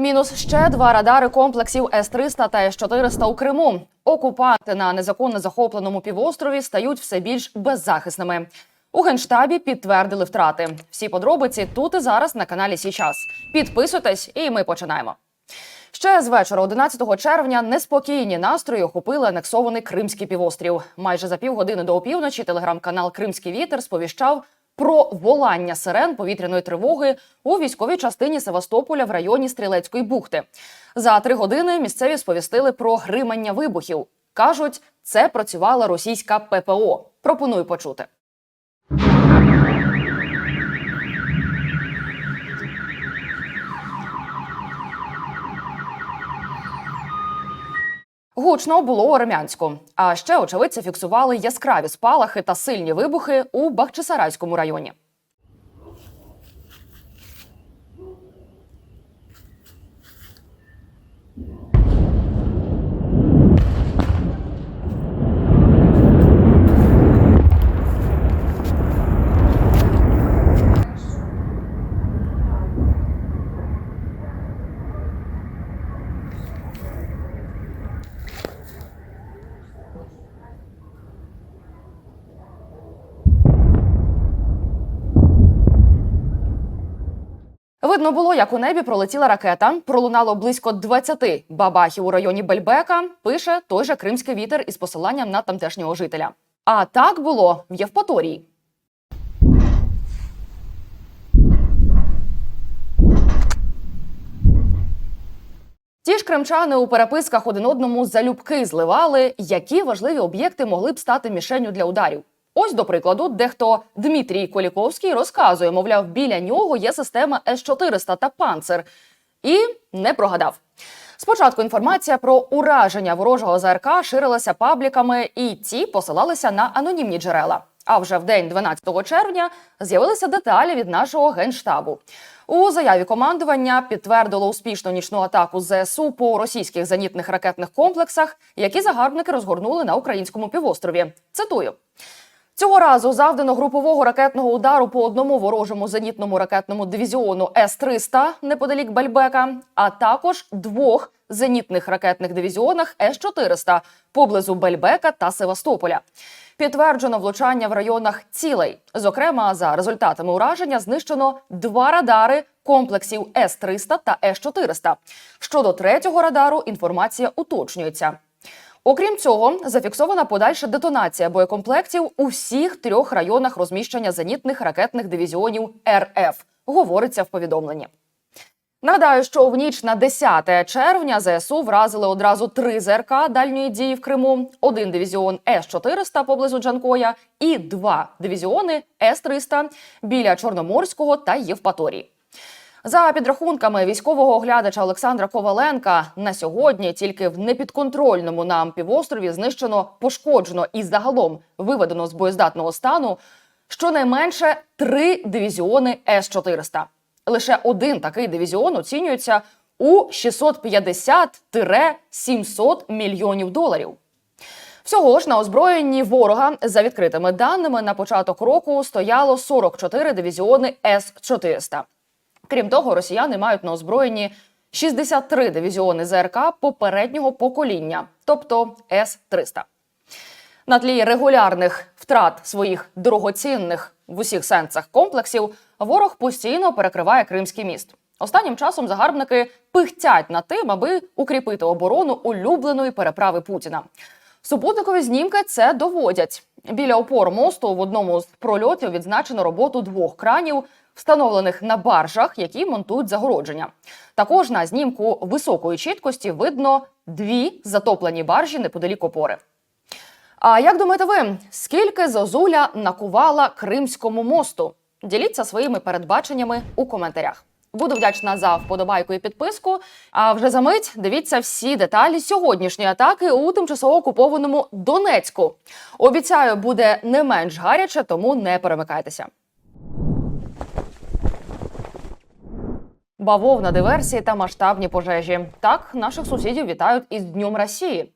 Мінус ще два радари комплексів С-300 та С-400 у Криму. Окупанти на незаконно захопленому півострові стають все більш беззахисними. У генштабі підтвердили втрати. Всі подробиці тут і зараз на каналі Січас. Підписуйтесь, і ми починаємо. Ще з вечора, 11 червня, неспокійні настрої охопили анексований Кримський півострів. Майже за півгодини до опівночі телеграм-канал Кримський вітер сповіщав про волання сирен повітряної тривоги у військовій частині Севастополя в районі Стрілецької бухти. За три години місцеві сповістили про гримання вибухів. кажуть, це працювала російська ППО. Пропоную почути. Гучно було у Ремянську. А ще очевидці фіксували яскраві спалахи та сильні вибухи у Бахчисарайському районі. Видно було, як у небі пролетіла ракета. Пролунало близько 20 бабахів у районі Бельбека. Пише той же кримський вітер із посиланням на тамтешнього жителя. А так було в Євпаторії. Ті ж кримчани у переписках один одному залюбки зливали, які важливі об'єкти могли б стати мішенню для ударів. Ось, до прикладу, дехто Дмитрій Коліковський розказує, мовляв, біля нього є система С-400 та панцир. І не прогадав. Спочатку інформація про ураження ворожого ЗРК ширилася пабліками, і ті посилалися на анонімні джерела. А вже в день 12 червня з'явилися деталі від нашого генштабу. У заяві командування підтвердило успішну нічну атаку ЗСУ по російських зенітних ракетних комплексах, які загарбники розгорнули на українському півострові. Цитую. Цього разу завдано групового ракетного удару по одному ворожому зенітному ракетному дивізіону С-300 неподалік Бальбека, а також двох зенітних ракетних дивізіонах С-400 поблизу Бельбека та Севастополя. Підтверджено влучання в районах цілей. Зокрема, за результатами ураження знищено два радари комплексів С-300 та С-400. Щодо третього радару інформація уточнюється. Окрім цього, зафіксована подальша детонація боєкомплектів у всіх трьох районах розміщення зенітних ракетних дивізіонів РФ. Говориться в повідомленні. Нагадаю, що в ніч на 10 червня ЗСУ вразили одразу три ЗРК дальньої дії в Криму, один дивізіон С-400 поблизу Джанкоя і два дивізіони С-300 біля Чорноморського та Євпаторії. За підрахунками військового оглядача Олександра Коваленка, на сьогодні тільки в непідконтрольному нам півострові знищено, пошкоджено і загалом виведено з боєздатного стану щонайменше три дивізіони С-400. Лише один такий дивізіон оцінюється у 650-700 мільйонів доларів. Всього ж на озброєнні ворога за відкритими даними на початок року стояло 44 дивізіони С-400. Крім того, росіяни мають на озброєнні 63 дивізіони ЗРК попереднього покоління, тобто С-300. На тлі регулярних втрат своїх дорогоцінних в усіх сенсах комплексів ворог постійно перекриває Кримський міст. Останнім часом загарбники пихтять над тим, аби укріпити оборону улюбленої переправи Путіна. Супутникові знімки це доводять. Біля опор мосту в одному з прольотів відзначено роботу двох кранів, встановлених на баржах, які монтують загородження. Також на знімку високої чіткості видно дві затоплені баржі неподалік опори. А як думаєте ви, скільки зозуля накувала Кримському мосту? Діліться своїми передбаченнями у коментарях. Буду вдячна за вподобайку і підписку. А вже за мить дивіться всі деталі сьогоднішньої атаки у тимчасово окупованому Донецьку. Обіцяю, буде не менш гаряче, тому не перемикайтеся. Бавовна диверсії та масштабні пожежі. Так наших сусідів вітають із Днем Росії.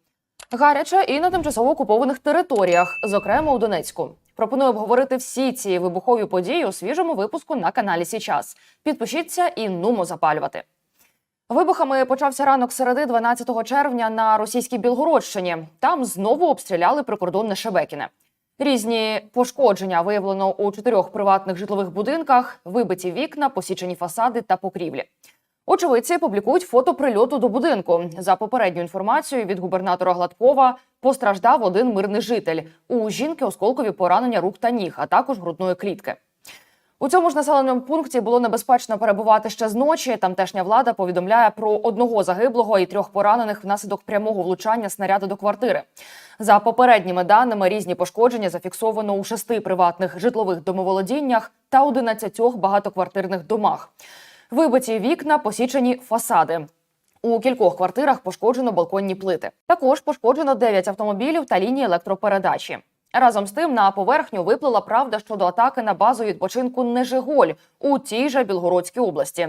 Гаряче і на тимчасово окупованих територіях, зокрема у Донецьку. Пропоную обговорити всі ці вибухові події у свіжому випуску на каналі Січас. Підпишіться і нумо запалювати. Вибухами почався ранок середи 12 червня на російській Білгородщині. Там знову обстріляли прикордонне Шебекіне. Різні пошкодження виявлено у чотирьох приватних житлових будинках, вибиті вікна, посічені фасади та покрівлі. Очевидці публікують фото прильоту до будинку. За попередньою інформацією від губернатора Гладкова постраждав один мирний житель. У жінки осколкові поранення рук та ніг, а також грудної клітки. У цьому ж населеному пункті було небезпечно перебувати ще з ночі. Тамтешня влада повідомляє про одного загиблого і трьох поранених внаслідок прямого влучання снаряду до квартири. За попередніми даними, різні пошкодження зафіксовано у шести приватних житлових домоволодіннях та 11 багатоквартирних домах. Вибиті вікна, посічені фасади. У кількох квартирах пошкоджено балконні плити. Також пошкоджено 9 автомобілів та лінії електропередачі. Разом з тим на поверхню виплила правда щодо атаки на базу відпочинку Нежиголь у тій же Білгородській області.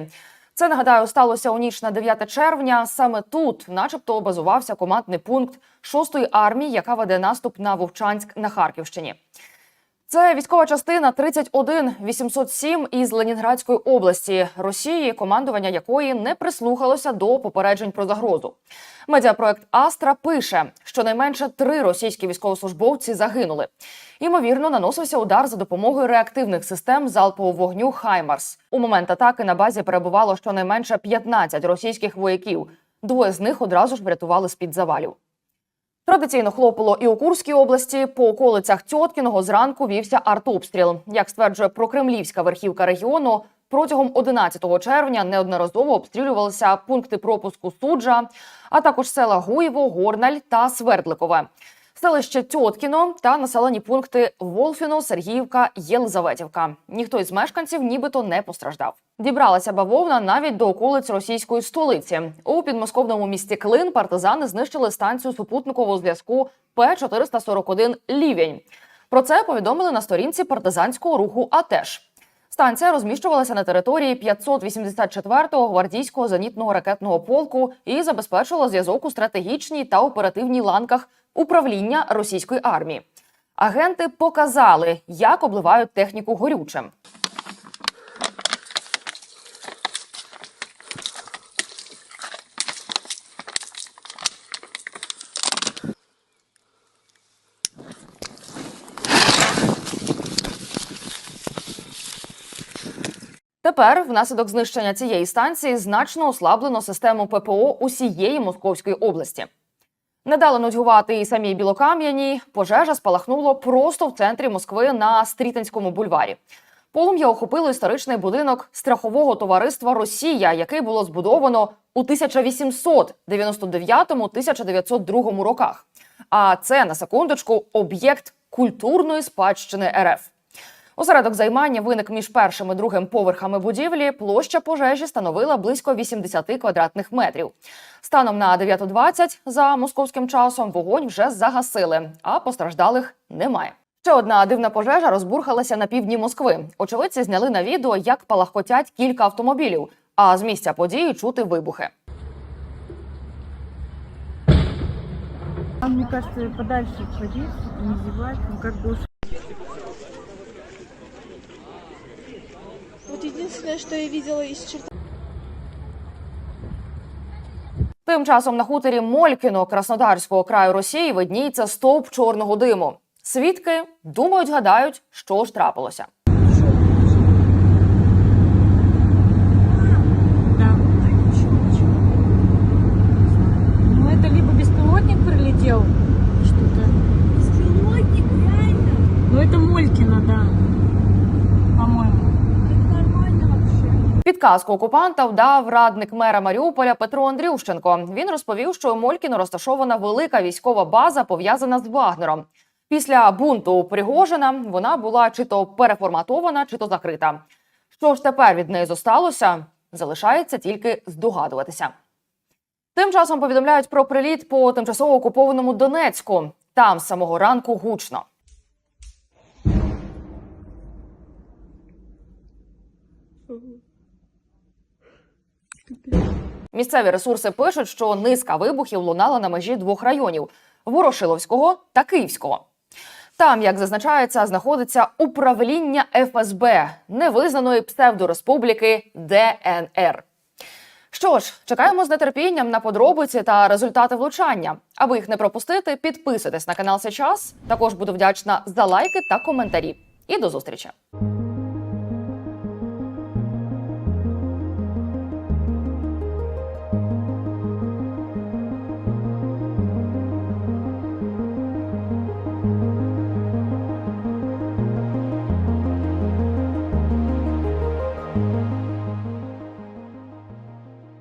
Це нагадаю сталося у ніч на 9 червня. Саме тут, начебто, базувався командний пункт 6-ї армії, яка веде наступ на Вовчанськ на Харківщині. Це військова частина 31807 із Ленінградської області Росії, командування якої не прислухалося до попереджень про загрозу. Медіапроект Астра пише, що найменше три російські військовослужбовці загинули. Ймовірно, наносився удар за допомогою реактивних систем залпового вогню Хаймарс. У момент атаки на базі перебувало щонайменше 15 російських вояків. Двоє з них одразу ж врятували з під завалів. Традиційно хлопало і у Курській області. По околицях Тьоткіного зранку вівся артобстріл. Як стверджує прокремлівська верхівка регіону, протягом 11 червня неодноразово обстрілювалися пункти пропуску суджа, а також села Гуєво, Горналь та Свердликове. Селище Тьоткіно та населені пункти Волфіно, Сергіївка, Єлизаветівка. Ніхто із мешканців нібито не постраждав. Дібралася бавовна навіть до околиць російської столиці. У підмосковному місті Клин партизани знищили станцію супутникового зв'язку П-441 Лівень. Про це повідомили на сторінці партизанського руху АТЕШ. Станція розміщувалася на території 584-го гвардійського зенітного ракетного полку і забезпечувала зв'язок у стратегічній та оперативній ланках управління російської армії. Агенти показали, як обливають техніку горючим. Тепер, внаслідок знищення цієї станції, значно ослаблено систему ППО усієї Московської області. Не дало нудьгувати і самій Білокам'яній. Пожежа спалахнуло просто в центрі Москви на Стрітинському бульварі. Полум'я охопило історичний будинок страхового товариства Росія, який було збудовано у 1899-1902 роках. А це на секундочку об'єкт культурної спадщини РФ. Осередок займання виник між першим і другим поверхами будівлі. Площа пожежі становила близько 80 квадратних метрів. Станом на 9.20 за московським часом вогонь вже загасили, а постраждалих немає. Ще одна дивна пожежа розбурхалася на півдні Москви. Очевидці зняли на відео, як палахкотять кілька автомобілів. А з місця події чути вибухи. Мне кажется, подальше отходить, не зевать, ну как бы Единственное, что я видела из черта Тим часом на хуторі Молькіно Краснодарського краю Росії видніється стовп чорного диму. Свідки думають, гадають, що ж трапилося. Підказку окупанта вдав радник мера Маріуполя Петро Андрющенко. Він розповів, що у Молькіно розташована велика військова база, пов'язана з Вагнером. Після бунту Пригожина вона була чи то переформатована, чи то закрита. Що ж тепер від неї зосталося, залишається тільки здогадуватися. Тим часом повідомляють про приліт по тимчасово окупованому Донецьку. Там з самого ранку гучно. Місцеві ресурси пишуть, що низка вибухів лунала на межі двох районів Ворошиловського та Київського. Там, як зазначається, знаходиться управління ФСБ невизнаної псевдореспубліки ДНР. Що ж, чекаємо з нетерпінням на подробиці та результати влучання. Аби їх не пропустити, підписуйтесь на канал Сейчас. Також буду вдячна за лайки та коментарі. І до зустрічі!